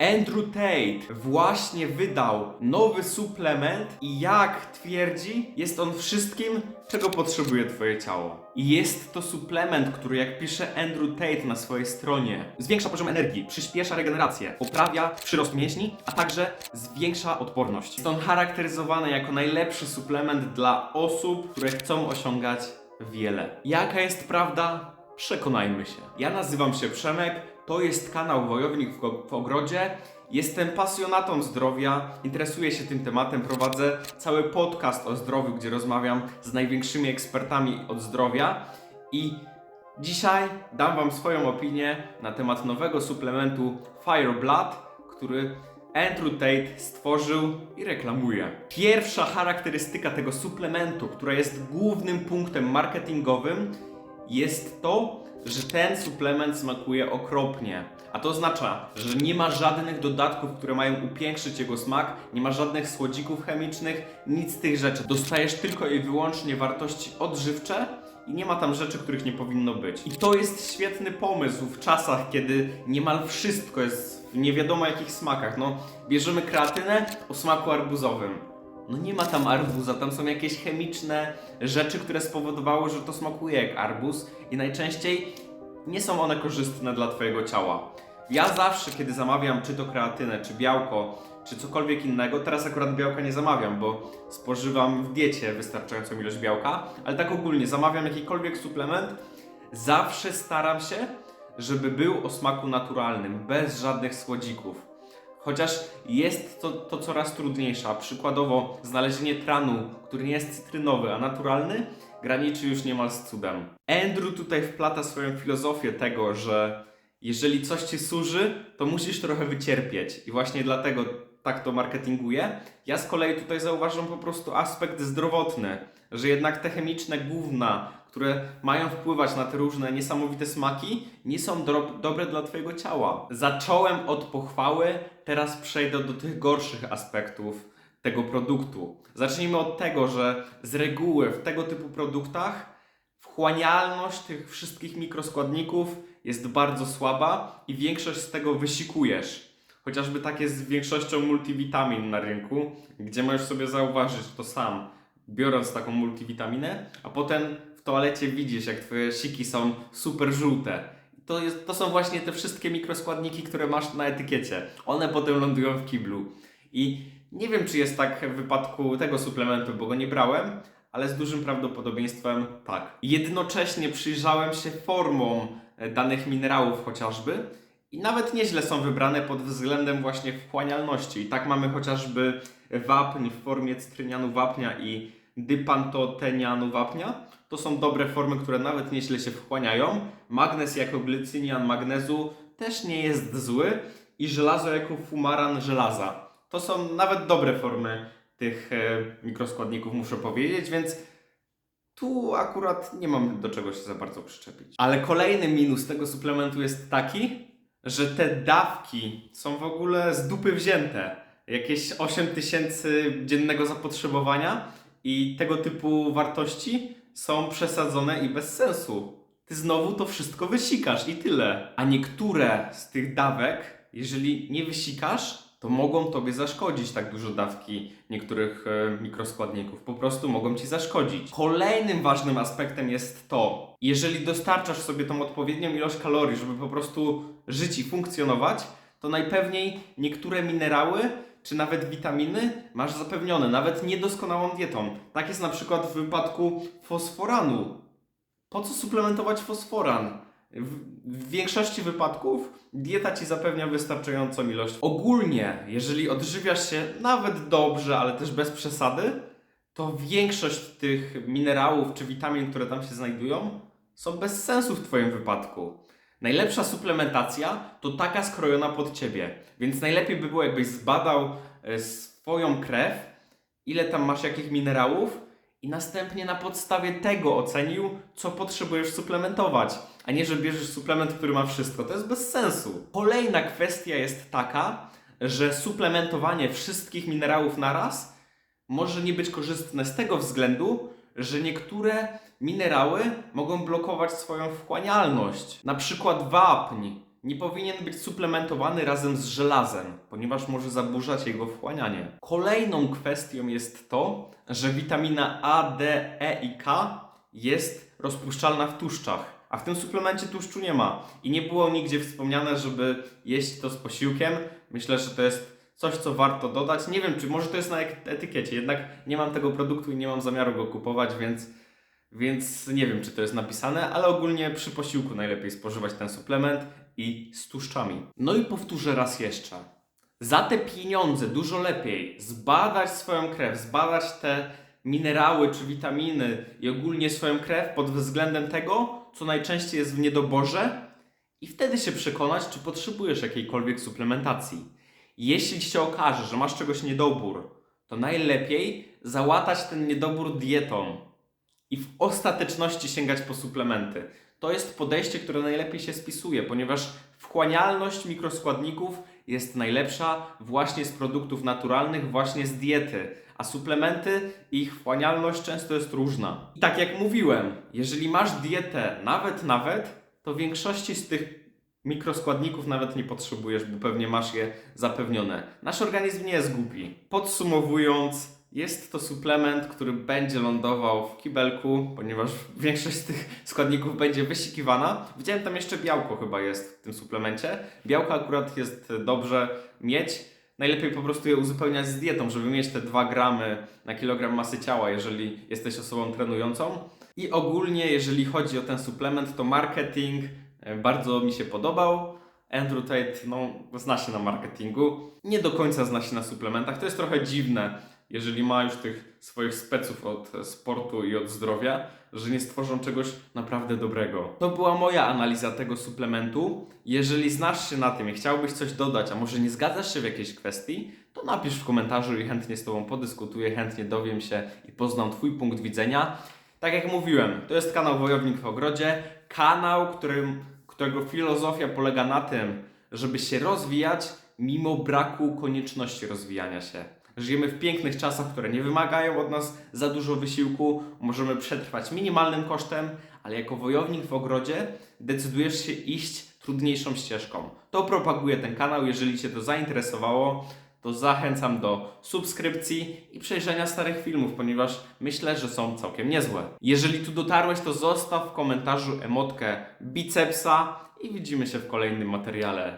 Andrew Tate właśnie wydał nowy suplement i jak twierdzi, jest on wszystkim, czego potrzebuje twoje ciało. I jest to suplement, który jak pisze Andrew Tate na swojej stronie, zwiększa poziom energii, przyspiesza regenerację, poprawia przyrost mięśni, a także zwiększa odporność. Jest on charakteryzowany jako najlepszy suplement dla osób, które chcą osiągać wiele. Jaka jest prawda? Przekonajmy się. Ja nazywam się Przemek, to jest kanał Wojownik w, Ogrodzie. Jestem pasjonatą zdrowia, interesuję się tym tematem, prowadzę cały podcast o zdrowiu, gdzie rozmawiam z największymi ekspertami od zdrowia i dzisiaj dam Wam swoją opinię na temat nowego suplementu Fire Blood, który Andrew Tate stworzył i reklamuje. Pierwsza charakterystyka tego suplementu, która jest głównym punktem marketingowym, jest to, że ten suplement smakuje okropnie. A to oznacza, że nie ma żadnych dodatków, które mają upiększyć jego smak, nie ma żadnych słodzików chemicznych, nic z tych rzeczy. Dostajesz tylko i wyłącznie wartości odżywcze i nie ma tam rzeczy, których nie powinno być. I to jest świetny pomysł w czasach, kiedy niemal wszystko jest w nie wiadomo jakich smakach. No, bierzemy kreatynę o smaku arbuzowym. No nie ma tam arbuza, tam są jakieś chemiczne rzeczy, które spowodowały, że to smakuje jak arbuz i najczęściej nie są one korzystne dla Twojego ciała. Ja zawsze, kiedy zamawiam czy to kreatynę, czy białko, czy cokolwiek innego, teraz akurat białka nie zamawiam, bo spożywam w diecie wystarczającą ilość białka, ale tak ogólnie zamawiam jakikolwiek suplement, zawsze staram się, żeby był o smaku naturalnym, bez żadnych słodzików. Chociaż jest to, to coraz trudniejsze. Przykładowo, znalezienie tranu, który nie jest cytrynowy, a naturalny, graniczy już niemal z cudem. Andrew tutaj wplata swoją filozofię tego, że jeżeli coś ci służy, to musisz trochę wycierpieć. I właśnie dlatego tak to marketinguje. Ja z kolei tutaj zauważam po prostu aspekt zdrowotny, że jednak te chemiczne gówna, które mają wpływać na te różne niesamowite smaki, nie są do dobre dla Twojego ciała. Zacząłem od pochwały, teraz przejdę do tych gorszych aspektów tego produktu. Zacznijmy od tego, że z reguły w tego typu produktach wchłanialność tych wszystkich mikroskładników jest bardzo słaba i większość z tego wysikujesz. Chociażby tak jest z większością multivitamin na rynku, gdzie możesz sobie zauważyć to sam, biorąc taką multivitaminę, a potem toalecie widzisz, jak twoje siki są super żółte. To, jest, to są właśnie te wszystkie mikroskładniki, które masz na etykiecie. One potem lądują w kiblu. I nie wiem, czy jest tak w wypadku tego suplementu, bo go nie brałem, ale z dużym prawdopodobieństwem tak. Jednocześnie przyjrzałem się formom e, danych minerałów chociażby i nawet nieźle są wybrane pod względem właśnie wchłanialności. I tak mamy chociażby wapń w formie cytrynianu wapnia i dypantotenianu wapnia. To są dobre formy, które nawet nieźle się wchłaniają. Magnez jako glycynian magnezu też nie jest zły i żelazo jako fumaran żelaza. To są nawet dobre formy tych e, mikroskładników, muszę powiedzieć, więc tu akurat nie mam do czego się za bardzo przyczepić. Ale kolejny minus tego suplementu jest taki, że te dawki są w ogóle z dupy wzięte. Jakieś 8 tysięcy dziennego zapotrzebowania i tego typu wartości są przesadzone i bez sensu. Ty znowu to wszystko wysikasz i tyle. A niektóre z tych dawek, jeżeli nie wysikasz, to mogą tobie zaszkodzić tak dużo dawki niektórych e, mikroskładników. Po prostu mogą ci zaszkodzić. Kolejnym ważnym aspektem jest to, jeżeli dostarczasz sobie tą odpowiednią ilość kalorii, żeby po prostu żyć i funkcjonować, to najpewniej niektóre minerały czy nawet witaminy masz zapewnione, nawet niedoskonałą dietą. Tak jest na przykład w wypadku fosforanu. Po co suplementować fosforan? W, większości wypadków dieta ci zapewnia wystarczającą ilość. Ogólnie, jeżeli odżywiasz się nawet dobrze, ale też bez przesady, to większość tych minerałów czy witamin, które tam się znajdują, są bez sensu w Twoim wypadku. Najlepsza suplementacja to taka skrojona pod Ciebie, więc najlepiej by było, jakbyś zbadał e, swoją krew, ile tam masz jakich minerałów i następnie na podstawie tego ocenił, co potrzebujesz suplementować, a nie, że bierzesz suplement, który ma wszystko. To jest bez sensu. Kolejna kwestia jest taka, że suplementowanie wszystkich minerałów naraz może nie być korzystne z tego względu, że niektóre minerały mogą blokować swoją wchłanialność. Na przykład wapń nie powinien być suplementowany razem z żelazem, ponieważ może zaburzać jego wchłanianie. Kolejną kwestią jest to, że witamina A, D, E i K jest rozpuszczalna w tłuszczach, a w tym suplemencie tłuszczu nie ma. I nie było nigdzie wspomniane, żeby jeść to z posiłkiem. Myślę, że to jest coś, co warto dodać. Nie wiem, czy może to jest na etykiecie, jednak nie mam tego produktu i nie mam zamiaru go kupować, więc, więc nie wiem, czy to jest napisane, ale ogólnie przy posiłku najlepiej spożywać ten suplement i z tłuszczami. No i powtórzę raz jeszcze. Za te pieniądze dużo lepiej zbadać swoją krew, zbadać te minerały czy witaminy i ogólnie swoją krew pod względem tego, co najczęściej jest w niedoborze i wtedy się przekonać, czy potrzebujesz jakiejkolwiek suplementacji. Jeśli się okaże, że masz czegoś niedobór, to najlepiej załatać ten niedobór dietą i w ostateczności sięgać po suplementy. To jest podejście, które najlepiej się spisuje, ponieważ wchłanialność mikroskładników jest najlepsza właśnie z produktów naturalnych, właśnie z diety, a suplementy, ich wchłanialność często jest różna. I tak jak mówiłem, jeżeli masz dietę nawet, nawet, to większości z tych mikroskładników nawet nie potrzebujesz, bo pewnie masz je zapewnione. Nasz organizm nie jest głupi. Podsumowując, jest to suplement, który będzie lądował w kibelku, ponieważ większość z tych składników będzie wysikiwana. Widziałem tam jeszcze białko chyba jest w tym suplemencie. Białko akurat jest dobrze mieć. Najlepiej po prostu je uzupełniać z dietą, żeby mieć te 2 gramy na kilogram masy ciała, jeżeli jesteś osobą trenującą. I ogólnie, jeżeli chodzi o ten suplement, to marketing bardzo mi się podobał. Andrew Tate, no, zna się na marketingu. Nie do końca zna się na suplementach. To jest trochę dziwne, jeżeli ma już tych swoich speców od sportu i od zdrowia, że nie stworzą czegoś naprawdę dobrego. To była moja analiza tego suplementu. Jeżeli znasz się na tym i chciałbyś coś dodać, a może nie zgadzasz się w jakiejś kwestii, to napisz w komentarzu i chętnie z Tobą podyskutuję, chętnie dowiem się i poznam Twój punkt widzenia. Tak jak mówiłem, to jest kanał Wojownik w Ogrodzie, kanał, którym, którego filozofia polega na tym, żeby się rozwijać mimo braku konieczności rozwijania się. Żyjemy w pięknych czasach, które nie wymagają od nas za dużo wysiłku, możemy przetrwać minimalnym kosztem, ale jako wojownik w ogrodzie decydujesz się iść trudniejszą ścieżką. To propaguje ten kanał, jeżeli Cię to zainteresowało, to zachęcam do subskrypcji i przejrzenia starych filmów, ponieważ myślę, że są całkiem niezłe. Jeżeli tu dotarłeś, to zostaw w komentarzu emotkę bicepsa i widzimy się w kolejnym materiale.